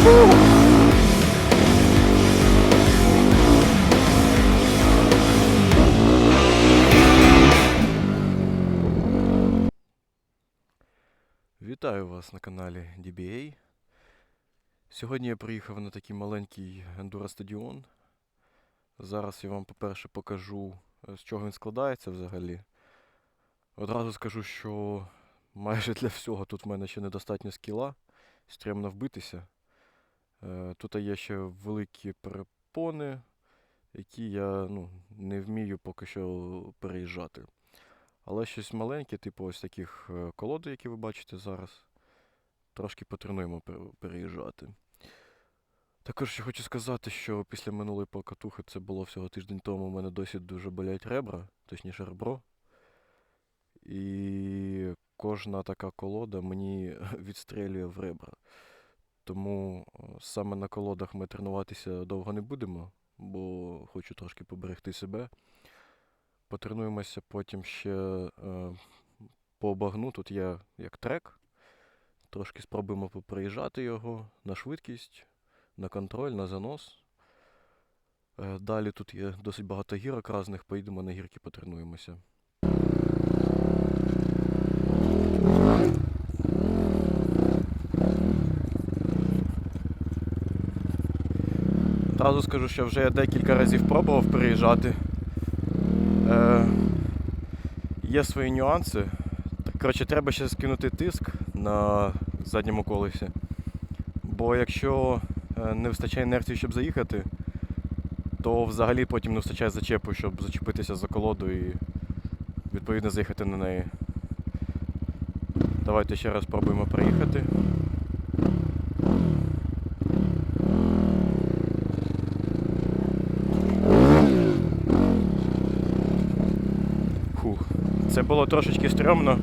Вітаю вас на каналі DBA. Сьогодні я приїхав на такий маленький ендуро-стадіон. Зараз я вам, по-перше, покажу, е, з чого він складається взагалі. Одразу скажу, що майже для всього тут в мене ще недостатньо скіла, стрімно вбитися. Е, Тут є ще великі перепони, які я ну, не вмію поки що переїжджати. Але щось маленьке, типу ось таких е, колод, які ви бачите зараз. Трошки потренуємо переїжджати. Також ще хочу сказати, що після минулої покатухи, це було всього тиждень тому, у мене досі дуже болять ребра, точніше ребро. І кожна така колода мені відстрелює в ребра. Тому е, саме на колодах ми тренуватися довго не будемо, бо хочу трошки поберегти себе. Потренуємося потім ще е, по багну. Тут є як трек. Трошки спробуємо поприїжджати його на швидкість, на контроль, на занос. Е, далі тут є досить багато гірок різних, поїдемо на гірки потренуємося. Одразу скажу, що вже я декілька разів пробував переїжджати. Е, є свої нюанси. Коротше, треба ще скинути тиск на задньому колесі. Бо якщо е, не вистачає інерції, щоб заїхати, то взагалі потім не вистачає зачепу, щоб зачепитися за колоду і відповідно заїхати на неї. Давайте ще раз спробуємо проїхати. Фух. Це було трошечки стрьомно,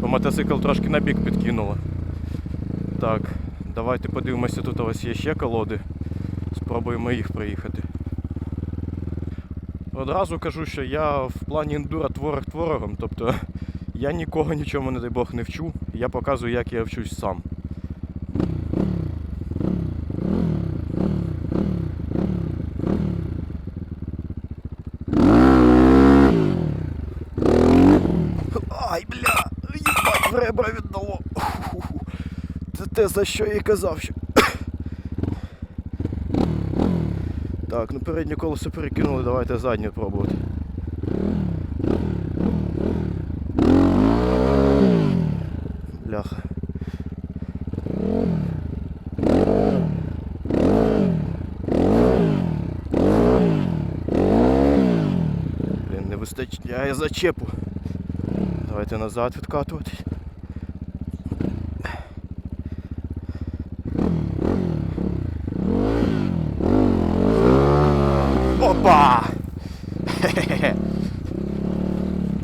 бо мотоцикл трошки на бік підкинуло. Так, давайте подивимося, тут у вас є ще колоди. Спробуємо їх проїхати. Одразу кажу, що я в плані ендура творог творогом, тобто я нікого нічому, не дай Бог, не вчу. Я показую, як я вчусь сам. Ай, бля! Їбать, в ребра віддало. Фу-ху-ху. Це те, за що я і казав, що. Так, ну переднє колесо перекинули, давайте заднє пробувати. Бляха. Блін, не вистачає зачепу. Давайте назад відкатуватись.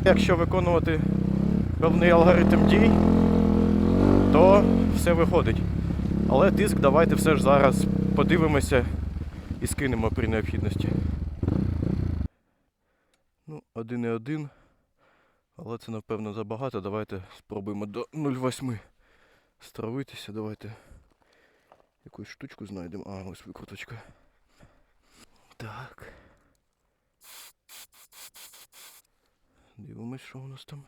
Якщо виконувати певний алгоритм дій, то все виходить. Але тиск давайте все ж зараз подивимося і скинемо при необхідності. Ну, 1,1. Але це напевно забагато. Давайте спробуємо до 0,8 стравитися. Давайте якусь штучку знайдемо. А, ось викруточка. Так. Дивимось, що у нас там.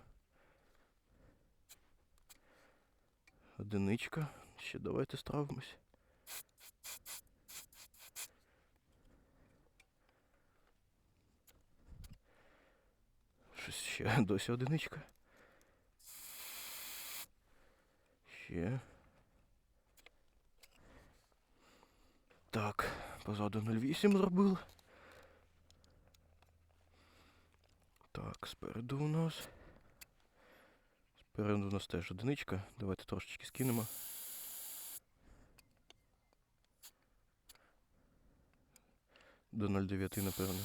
Одиничка. Ще давайте стравимось. Щось ще досі одиничка. Ще. Так, позаду 0,8 зробили. Так, спереду у нас. Спереду у нас теж одиничка. Давайте трошечки скинемо. До 0,9, напевно.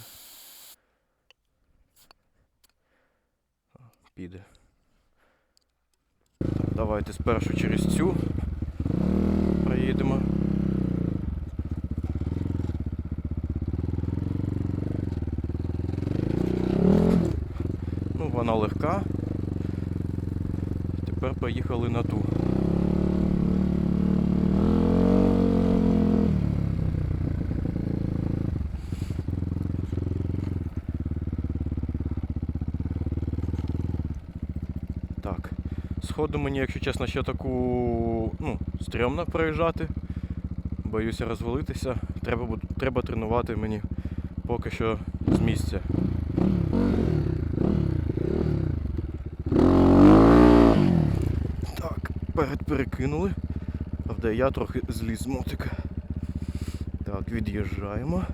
Піде. Так, давайте спершу через цю проїдемо. вона легка. Тепер поїхали на ту. Так, сходу мені, якщо чесно, ще таку ну, стрьомно проїжджати, боюся розвалитися, треба, треба тренувати мені поки що з місця. Так, перед перекинули. Правда, я трохи зліз мотика. Так, від'їжджаємо.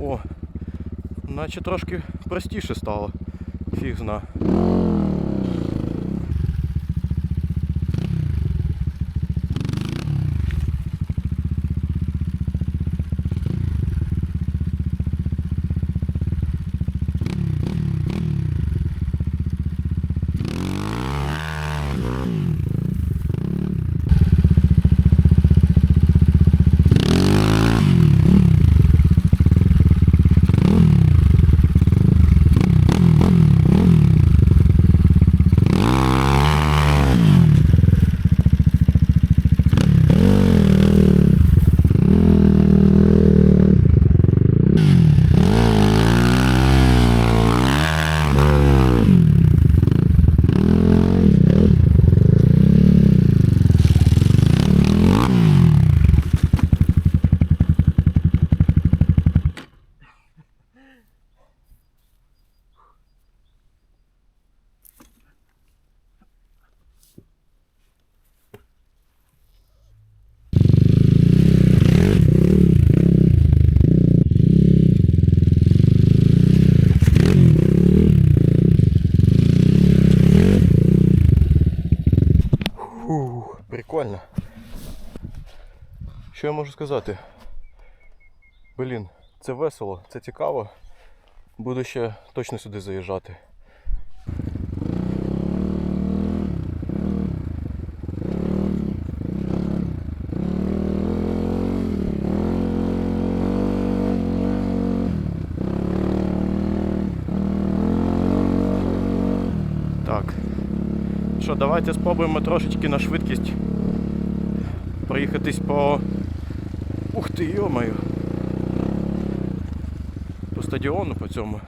О, наче трошки простіше стало. Фіг зна. Фу, прикольно. Що я можу сказати? Блін, це весело, це цікаво. Буду ще точно сюди заїжджати. Так. Що, давайте спробуємо трошечки на швидкість проїхатись по. Ух ти, йомаю. По стадіону по цьому.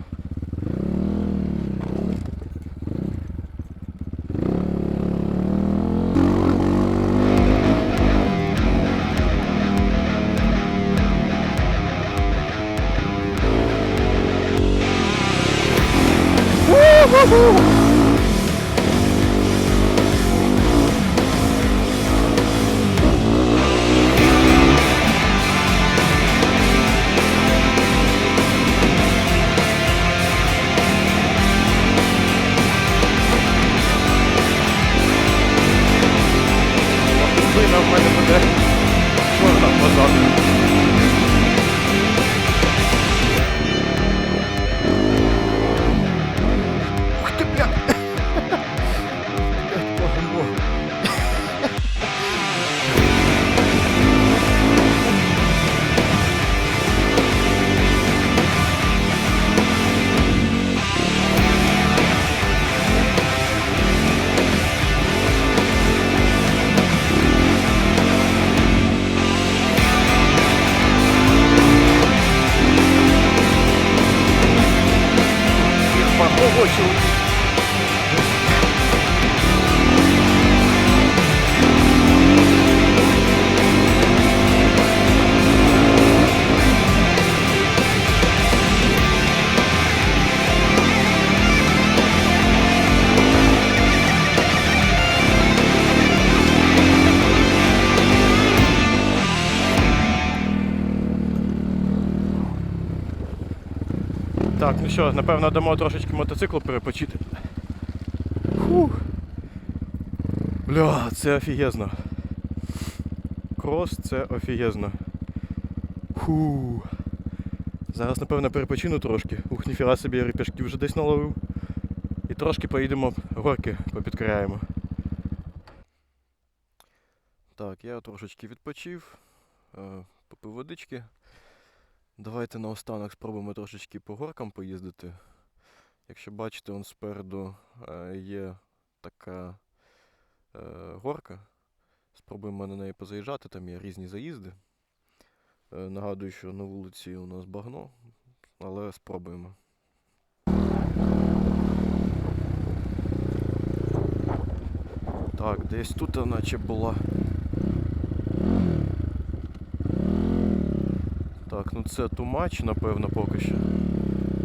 Що, напевно, дамо трошечки мотоцикл перепочити. Фух. Бля, це офігезно. Крос це офігезно. Фу. Зараз, напевно, перепочину трошки. Ух, ніфіга собі я репешки вже десь наловив. І трошки поїдемо горки попідкраємо. Так, я трошечки відпочив, е, попив водички. Давайте наостанок спробуємо трошечки по горкам поїздити. Якщо бачите, он спереду е, є така е, горка. Спробуємо на неї позаїжджати, там є різні заїзди. Е, нагадую, що на вулиці у нас багно, але спробуємо. Так, десь тут наче була. Так, ну це тумач, напевно, поки що.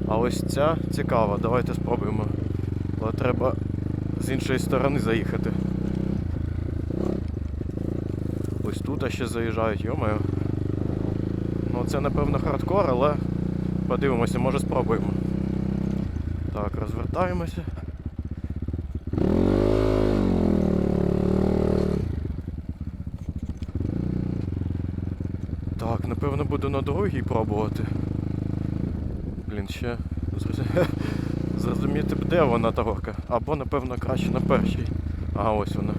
А ось ця цікава, давайте спробуємо. Але треба з іншої сторони заїхати. Ось тут ще заїжджають, йомаю. Ну це напевно хардкор, але подивимося, може спробуємо. Так, розвертаємося. Так, напевно буду на другій пробувати. Блін, ще зрозуміти б, де вона та горка. Або, напевно, краще на першій. Ага, ось вона.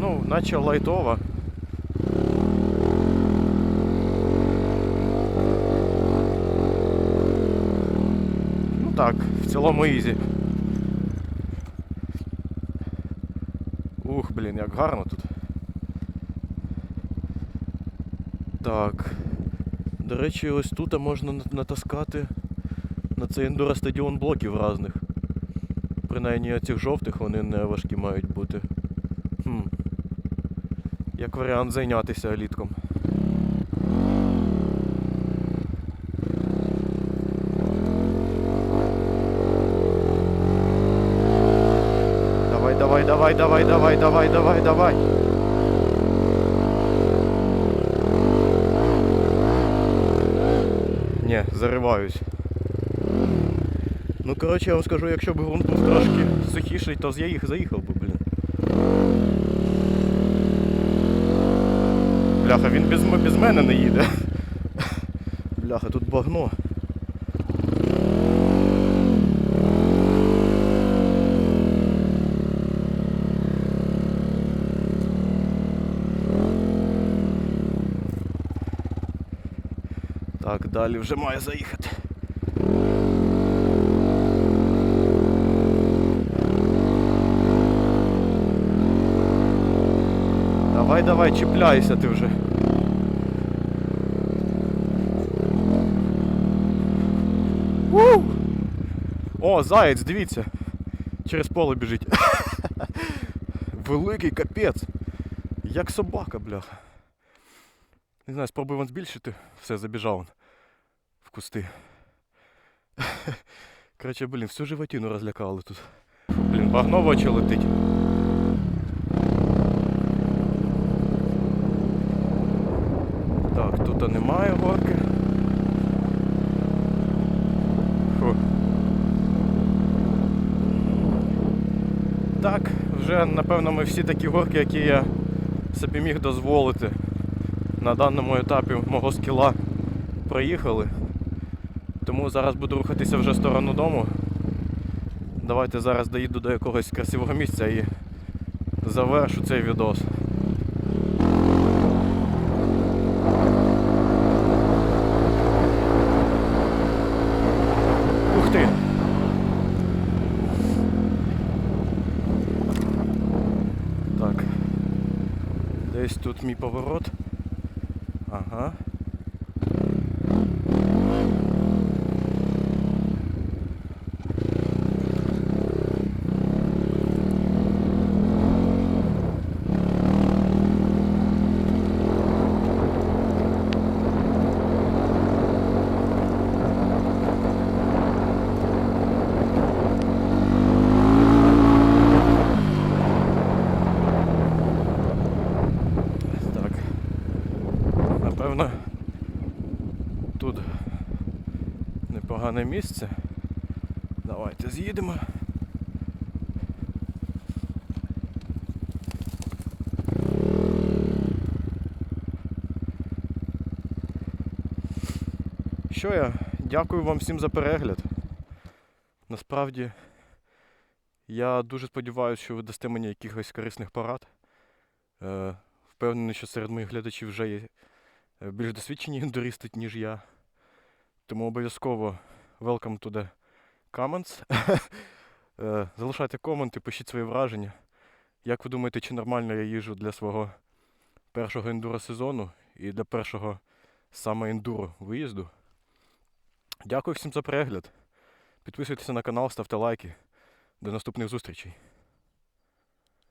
Ну, наче лайтова. Ну так, в цілому ізі. Ух, блін, як гарно тут. Так. До речі, ось тут можна натаскати на цей ендуро стадіон блоків різних. Принаймні оцих жовтих вони не важкі мають бути. Хм. Як варіант зайнятися елітком. Давай, давай, давай, давай, давай, давай, давай, давай. Ні, зариваюсь. Ну, коротше, я вам скажу, якщо б ґрунт був трошки сухіший, то я їх заїхав би, блін. Бляха, він без, без мене не їде. Бляха, тут багно. Так, далі вже має заїхати. Давай, давай, чіпляйся ти вже. У! О, заєць, дивіться. Через поле біжить. Великий капець. Як собака, бляха. Не знаю, спробую вам збільшити. Все, забіжав він в кусти. Короче, блін, всю животину розлякали тут. Блін, багно в очі летить. Так, тут немає горки. Фу. Так, вже напевно ми всі такі горки, які я собі міг дозволити на даному етапі мого скіла проїхали. Тому зараз буду рухатися вже в сторону дому. Давайте зараз доїду до якогось красивого місця і завершу цей відос. Ух ти! Так. Десь тут мій поворот. Ага. Напевно, тут непогане місце. Давайте з'їдемо. Що я? Дякую вам всім за перегляд. Насправді, я дуже сподіваюся, що ви дасте мені якихось корисних порад. Е, впевнений, що серед моїх глядачів вже є більш досвідчені індуристи, ніж я. Тому обов'язково welcome to the comments. Е, Залишайте коменти, пишіть свої враження. Як ви думаєте, чи нормально я їжу для свого першого ендуро сезону і для першого саме ендуро виїзду? Дякую всім за перегляд. Підписуйтеся на канал, ставте лайки. До наступних зустрічей.